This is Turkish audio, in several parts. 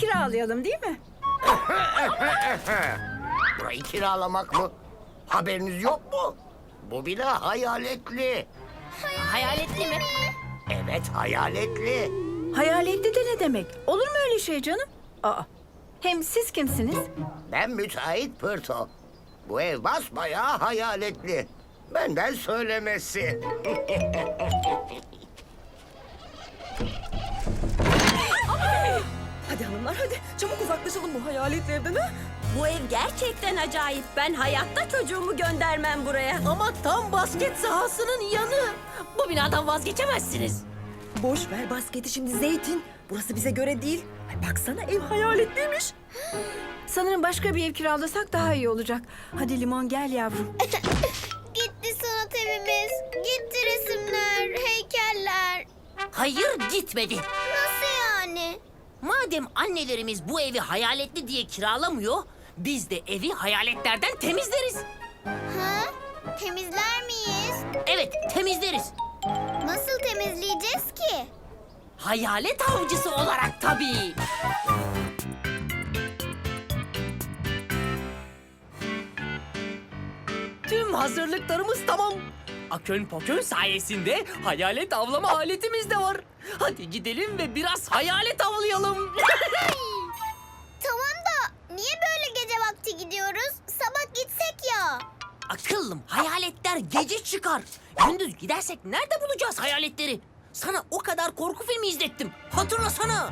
kiralayalım değil mi? Burayı kiralamak mı? Haberiniz yok mu? Bu bina hayaletli. Hayaletli mi? Evet hayaletli. Hayaletli de ne demek? Olur mu öyle şey canım? Aa. Hem siz kimsiniz? Ben müteahhit Pırto. Bu ev basbayağı hayaletli. Benden söylemesi. Hadi hanımlar hadi çabuk uzaklaşalım bu hayaletli evden ha. Bu ev gerçekten acayip. Ben hayatta çocuğumu göndermem buraya. Ama tam basket sahasının yanı. Bu binadan vazgeçemezsiniz. Boş ver basketi şimdi Zeytin. Burası bize göre değil. Ay baksana ev hayaletliymiş. Sanırım başka bir ev kiralasak daha iyi olacak. Hadi Limon gel yavrum. Gitti sanat evimiz. Gitti resimler, heykeller. Hayır gitmedi. Madem annelerimiz bu evi hayaletli diye kiralamıyor, biz de evi hayaletlerden temizleriz. Ha? Temizler miyiz? Evet, temizleriz. Nasıl temizleyeceğiz ki? Hayalet avcısı olarak tabii. Tüm hazırlıklarımız tamam. Akön pokön sayesinde hayalet avlama aletimiz de var. Hadi gidelim ve biraz hayalet avlayalım. Tamam da niye böyle gece vakti gidiyoruz? Sabah gitsek ya. Akıllım, hayaletler gece çıkar. Gündüz gidersek nerede bulacağız hayaletleri? Sana o kadar korku filmi izlettim. Hatırlasana.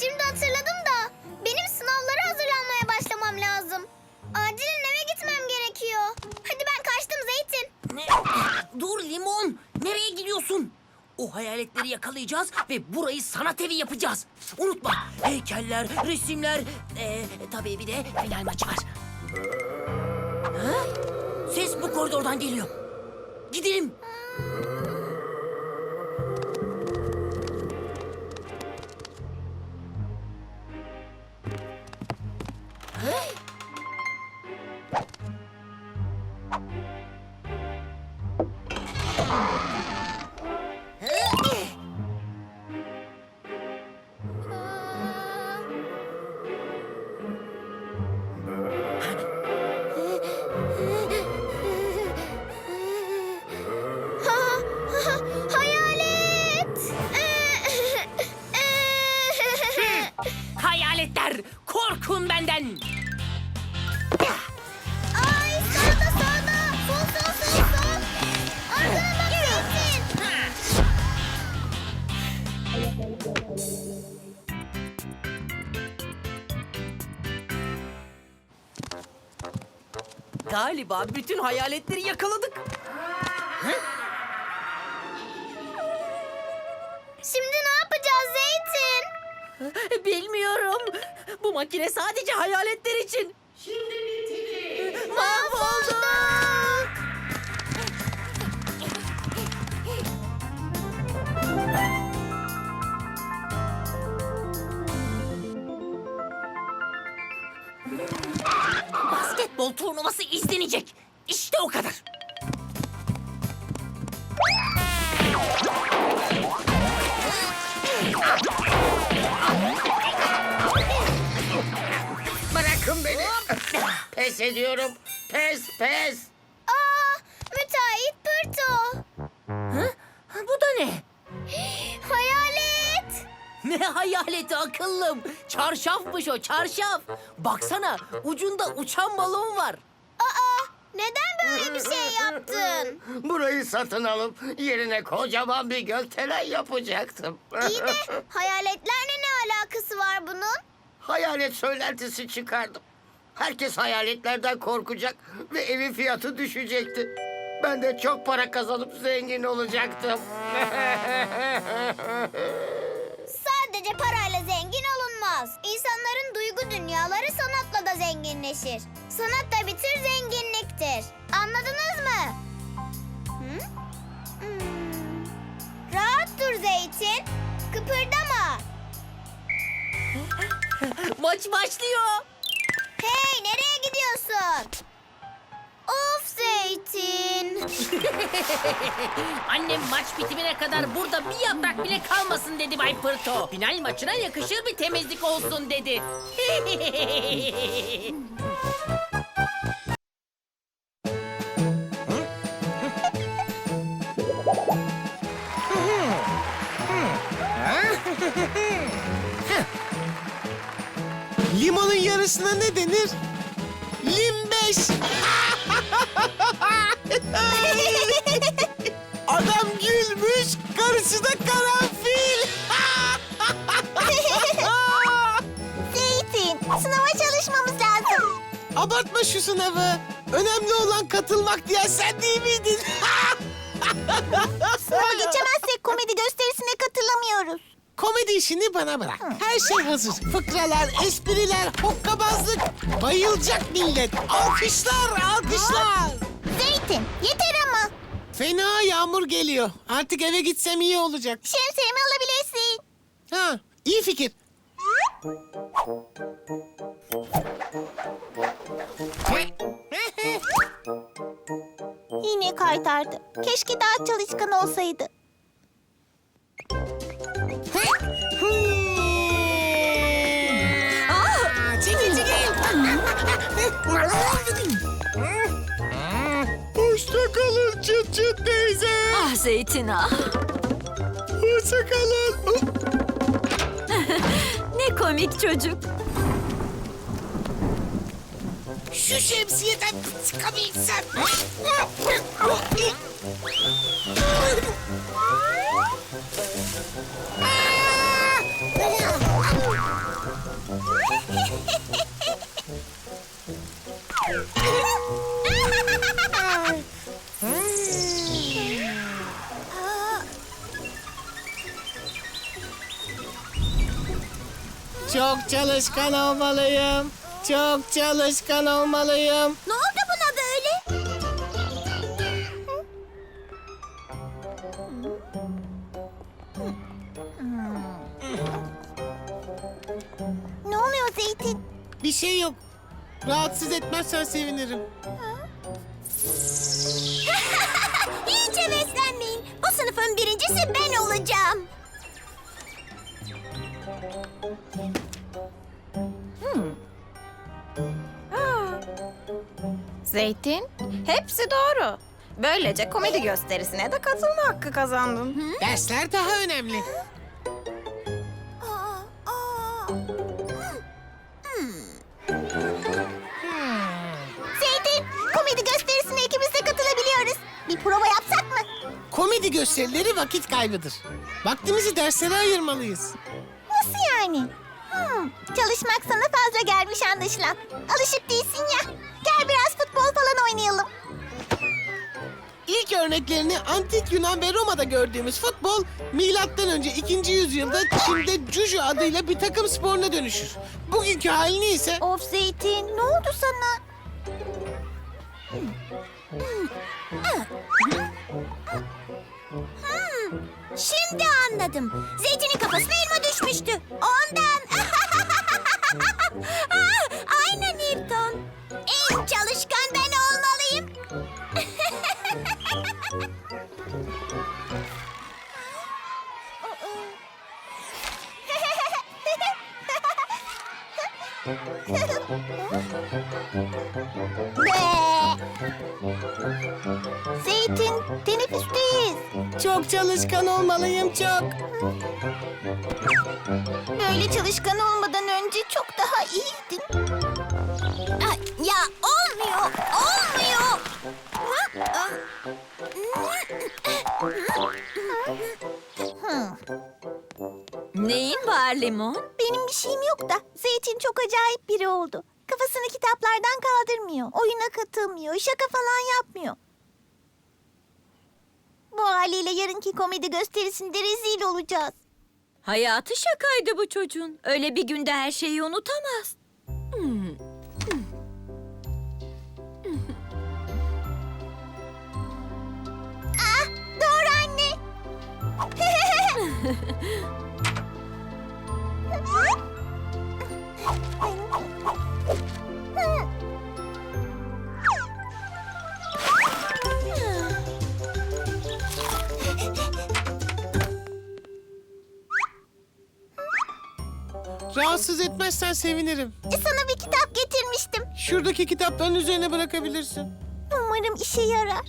Şimdi hatırladım da benim sınavlara hazırlanmaya başlamam lazım. Acilen eve gitmem gerekiyor. Hadi ben kaçtım Zeytin. Ne? Dur limon. Nereye gidiyorsun? O hayaletleri yakalayacağız ve burayı sanat evi yapacağız. Unutma heykeller, resimler, ee, tabii bir de final maçı var. Ha? Ses bu koridordan geliyor. Gidelim. Galiba bütün hayaletleri yakaladık. Şimdi ne yapacağız Zeytin? Bilmiyorum. Bu makine sadece hayaletler için. Mahvolduk. Turnuvası izlenecek. İşte o kadar. Bırakın beni. Pes ediyorum. Pes pes. Ne hayaleti akıllım. Çarşafmış o çarşaf. Baksana ucunda uçan balon var. Aa, neden böyle bir şey yaptın? Burayı satın alıp yerine kocaman bir gökdelen yapacaktım. İyi de hayaletlerle ne alakası var bunun? Hayalet söylentisi çıkardım. Herkes hayaletlerden korkacak ve evin fiyatı düşecekti. Ben de çok para kazanıp zengin olacaktım. Sadece parayla zengin olunmaz. İnsanların duygu dünyaları sanatla da zenginleşir. Sanat da bir tür zenginliktir. Anladınız mı? Hı? Hmm. Rahat dur Zeytin. Kıpırdama. Maç başlıyor. Hey nereye gidiyorsun? Of Zeytin. Annem maç bitimine kadar burada bir yaprak bile kalmasın dedi Bay Pırto. Final maçına yakışır bir temizlik olsun dedi. Limonun yarısına ne denir? Limbeş. Abartma şu sınavı. Önemli olan katılmak diye sen değil miydin? Sınava geçemezsek komedi gösterisine katılamıyoruz. Komedi işini bana bırak. Her şey hazır. Fıkralar, espriler, hokkabazlık. Bayılacak millet. Alkışlar, alkışlar. Zeytin yeter ama. Fena yağmur geliyor. Artık eve gitsem iyi olacak. Şemsiyemi alabilirsin. Ha, iyi fikir. Yine kaytardı. Keşke daha çalışkan olsaydı. Çekil çekil. Hoşça kalın çıt çıt teyze. Ah Zeytin ah. Hoşça kalın. Ne komik çocuk. Şu şemsiyeden çıkabilsem. Çok çalışkan olmalıyım. Çok çalışkan olmalıyım. ne oldu buna böyle? Ne oluyor Zeytin? Bir şey yok. Rahatsız etmezsen sevinirim. Hiç heveslenmeyin. Bu sınıfın birincisi ben olacağım. Zeytin, hepsi doğru. Böylece komedi gösterisine de katılma hakkı kazandın. Dersler daha önemli. Zeytin, komedi gösterisine ikimiz de katılabiliyoruz. Bir prova yapsak mı? Komedi gösterileri vakit kaybıdır. Vaktimizi derslere ayırmalıyız. Nasıl yani? Hmm, çalışmak sana fazla gelmiş anlaşılan. Alışık değilsin ya. Gel biraz futbol falan oynayalım. İlk örneklerini antik Yunan ve Roma'da gördüğümüz futbol milattan önce 2. yüzyılda Çin'de Juju adıyla bir takım sporuna dönüşür. Bugünkü halini ise Of Zeytin, ne oldu sana? Hmm, şimdi anladım. Zeytin'in kafasına elma düşmüştü. Ondan. 啊！çok çalışkan olmalıyım çok. böyle çalışkan olmadan önce çok daha iyiydin. Ay, Ya olmuyor, olmuyor. Neyin var limon? Benim bir şeyim yok da Zeytin çok acayip biri oldu. Kafasını kitaplardan kaldırmıyor. Oyuna katılmıyor. Şaka falan yapmıyor. Bu haliyle yarınki komedi gösterisinde rezil olacağız. Hayatı şakaydı bu çocuğun. Öyle bir günde her şeyi unutamaz. Ah, doğru anne. Rahatsız etmezsen sevinirim. Sana bir kitap getirmiştim. Şuradaki kitapların üzerine bırakabilirsin. Umarım işe yarar.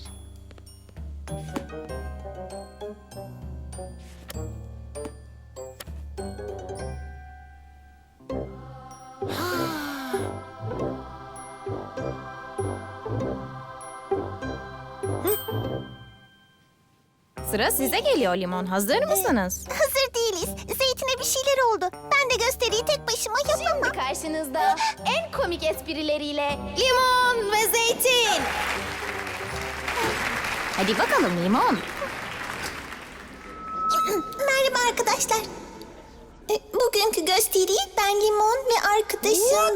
Sıra size geliyor limon. Hazır mısınız? Hazır değiliz. Zeytin'e bir şeyler oldu. De gösteriyi tek başıma yapamam. Karşınızda en komik esprileriyle Limon ve zeytin. Hadi bakalım limon. Merhaba arkadaşlar. E, Bugünkü gösteriyi ben Limon ve arkadaşım...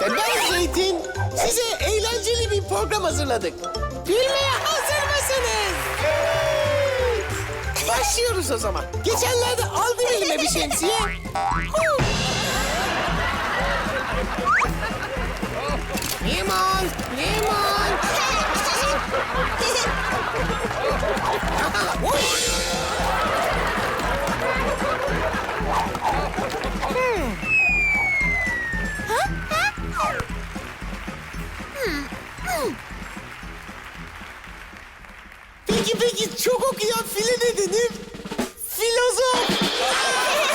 Ve ben Zeytin size eğlenceli bir program hazırladık. Gülmeye hazır Başlıyoruz o zaman. Geçenlerde aldım elime bir şemsiye. Limon, limon. Peki peki çok okuyan file ne denir? Filozof.